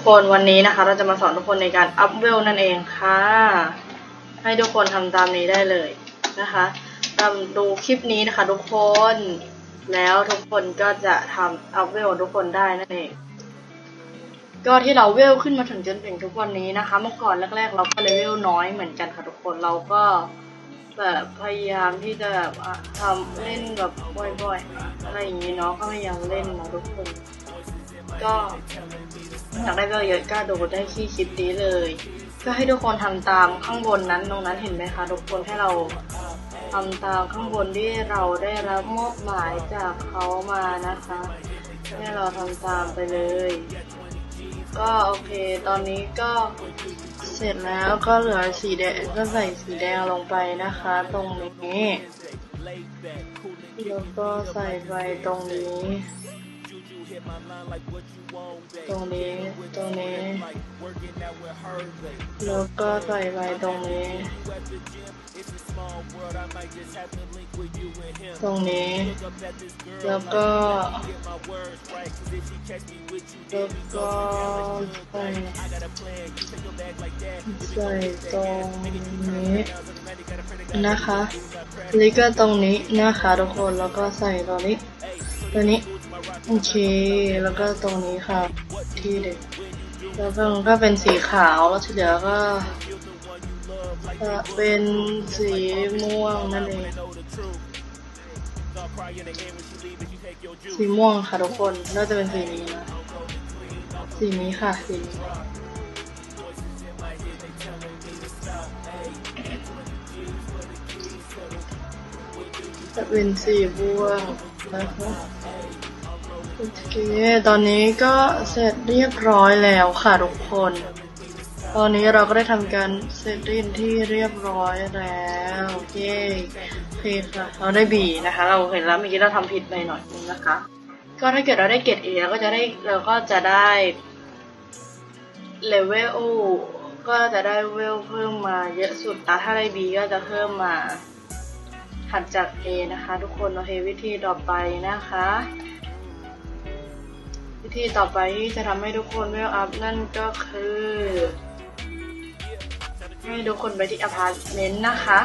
ทุกคนวันนี้นะคะ เราจะมาสอนทุกคนในการอัพเวลนั่นเองค่ะ ให้ทุกคนทำตามนี้ได้เลยนะคะตามดูคลิปนี้นะคะ ทุกคน แล้วทุกคนก็จะทำอัพเวลทุกคนได้นั่นเอง ก็ที่เราเวลขึ้นมาถึงจนถึงทุกวันนี้นะคะ เมื่อก่อนแรก ๆ เราก็เลเวลน้อยเหมือนกันค่ะทุกคนเราก็แบบพยายามที่จะแบบทำเล่นแบบบ่อยๆอะไรอย่างนี้เนาะก็พยายามเล่นนะทุกคน ก็ อยากได้เวลเยอะก็ดูได้ที่คลิปนี้เลยก็ให้ทุกคนทำตามข้างบนนั้นตรงนั้นเห็นไหมคะทุกคนให้เราทำตามข้างบนที่เราได้รับมอบหมายจากเขามานะคะให้เราทำตามไปเลย ก็โอเค ตอนนี้ก็เสร็จแล้วก็เหลือสีแดงก็ใส่สีแดงลงไปนะคะ ตรงนี้แล้วก็ใส่ไปตรงนี้ ตรงนี้ ตรงนี้ แล้วก็ใส่ไปตรงนี้ ตรงนี้ แล้วก็ แล้วก็ใส่ใส่ตรงนี้นะคะแล้วก็ตรงนี้นะคะทุกคน แล้วก็ใส่ตรงนี้ ตัวนี้ โอเค แล้วก็ตรงนี้ค่ะที่เด็กแล้วก็มันก็เป็นสีขาว แล้วที่เหลือก็จะเป็นสีม่วงนั่นเอง สีม่วงค่ะทุกคน น่าจะเป็นสีนี้นะ สีนี้ค่ะ สีนี้จะเป็นสีม่วงนะคะ โอเค ตอนนี้ก็เสร็จเรียบร้อยแล้วค่ะทุกคน ตอนนี้เราก็ได้ทำการเสร็จเรียนที่เรียบร้อยแล้วเย้โอเคค่ะ เราได้บีนะคะ เราเห็นแล้วเมื่อกี้เราทำผิดไปหน่อยนึงนะคะ ก็ถ้าเกิดเราได้เกรดเอเราก็จะได้เราก็จะได้เลเวลก็จะได้เวลเพิ่มมาเยอะสุดนะถ้าได้บีก็จะเพิ่มมาถัดจาก A นะคะ ทุกคน โอเควิธีต่อไปนะคะ วิธีต่อไปที่จะทำให้ทุกคนเวลอัพนั่นก็คือ ให้ทุกคนไปที่อพาร์ตเมนต์นะคะ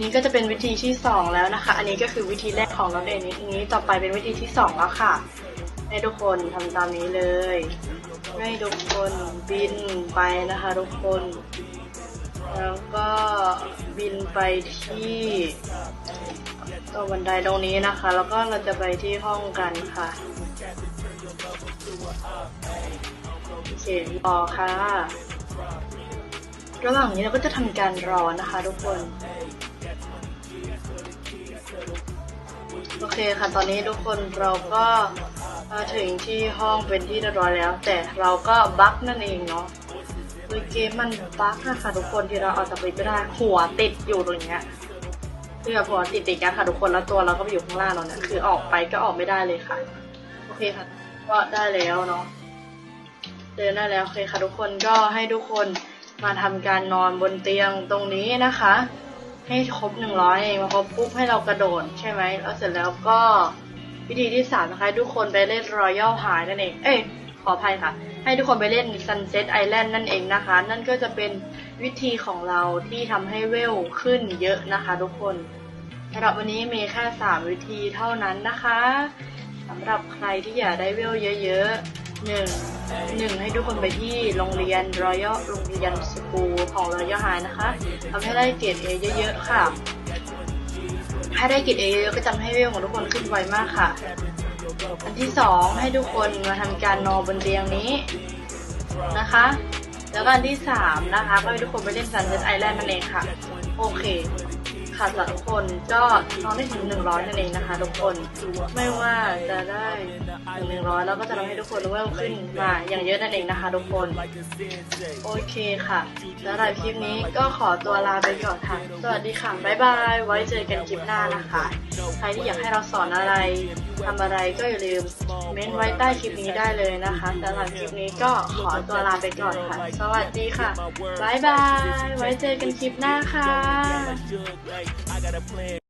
นี่ก็จะเป็นวิธีที่สองแล้วนะคะ อันนี้ก็คือวิธีแรกของน้องเดนนี้นี้ต่อไปเป็นวิธีที่สองแล้วค่ะ ให้ทุกคนทำตามนี้เลย ให้ทุกคนบินไปนะคะทุกคนแล้วก็บินไปที่ ตัวบันไดตรงนี้นะคะ แล้วก็เราจะไปที่ห้องกันค่ะโอเครอค่ะ ระหว่างนี้เราก็จะทำการรอนะคะทุกคน โอเคค่ะตอนนี้ทุกคนเราก็มาถึงที่ห้องเป็นที่เรียบร้อยแล้ว แต่เราก็บั๊กนั่นเองเนาะโดยเกมมันบั๊กนะคะทุกคนที่เราเอาสปิดไม่ได้หัวติดอยู่ตรงเนี้ย คือแบบหัวติดติดกันค่ะทุกคนแล้วตัวเราก็ไปอยู่ข้างล่างเราเนี่ยคือออกไปก็ออกไม่ได้เลยค่ะ โอเคค่ะ ก็ได้แล้วเนาะเดินได้แล้วโอเคค่ะทุกคนก็ให้ทุกคนมาทำการนอนบนเตียงตรงนี้นะคะ ให้ครบหนึ่งร้อยเองมาครบปุ๊บให้เรากระโดดใช่ไหมแล้วเสร็จแล้วก็วิธีที่สามนะคะทุกคนไปเล่นรอยัลหายนั่นเองเอ้ย ขออภัยค่ะ ให้ทุกคนไปเล่น Sunset Island นั่นเองนะคะ นั่นก็จะเป็นวิธีของเราที่ทำให้เวลขึ้นเยอะนะคะทุกคนสำหรับวันนี้มีแค่สามวิธีเท่านั้นนะคะสำหรับใครที่อยากได้เวลเยอะๆหนึ่งหนึ่งให้ทุกคนไปที่โรงเรียนรอยัลโรงเรียนสกูลของรอยัลไฮนะคะทำให้ได้เกรดเอเยอะๆค่ะ ถ้าได้เกรดเอเยอะก็จำให้เวลของทุกคนขึ้นไวมากค่ะ อันที่สองให้ทุกคนมาทำการนอนบนเตียงนี้นะคะ แล้วก็อันที่สามนะคะ ก็ให้ทุกคนไปเล่น Sunset Island นั่นเองค่ะ โอเค ค่ะสำหรับทุกคนก็นอนได้ถึงหนึ่งร้อยนั่นเองนะคะ ทุกคนไม่ว่าจะได้ถึงหนึ่งร้อยแล้วก็จะทำให้ทุกคนเวลขึ้นมาอย่างเยอะนั่นเองนะคะทุกคนโอเคค่ะสำหรับคลิปนี้ก็ขอตัวลาไปก่อนค่ะ สวัสดีค่ะบ๊ายบายไว้เจอกันคลิปหน้านะคะ ใครที่อยากให้เราสอนอะไรทำอะไรก็อย่าลืมเม้นไว้ใต้คลิปนี้ได้เลยนะคะสำหรับคลิปนี้ก็ขอตัวลาไปก่อนค่ะ สวัสดีค่ะ บ๊ายบาย ไว้เจอกันคลิปหน้าค่ะ I got a plan.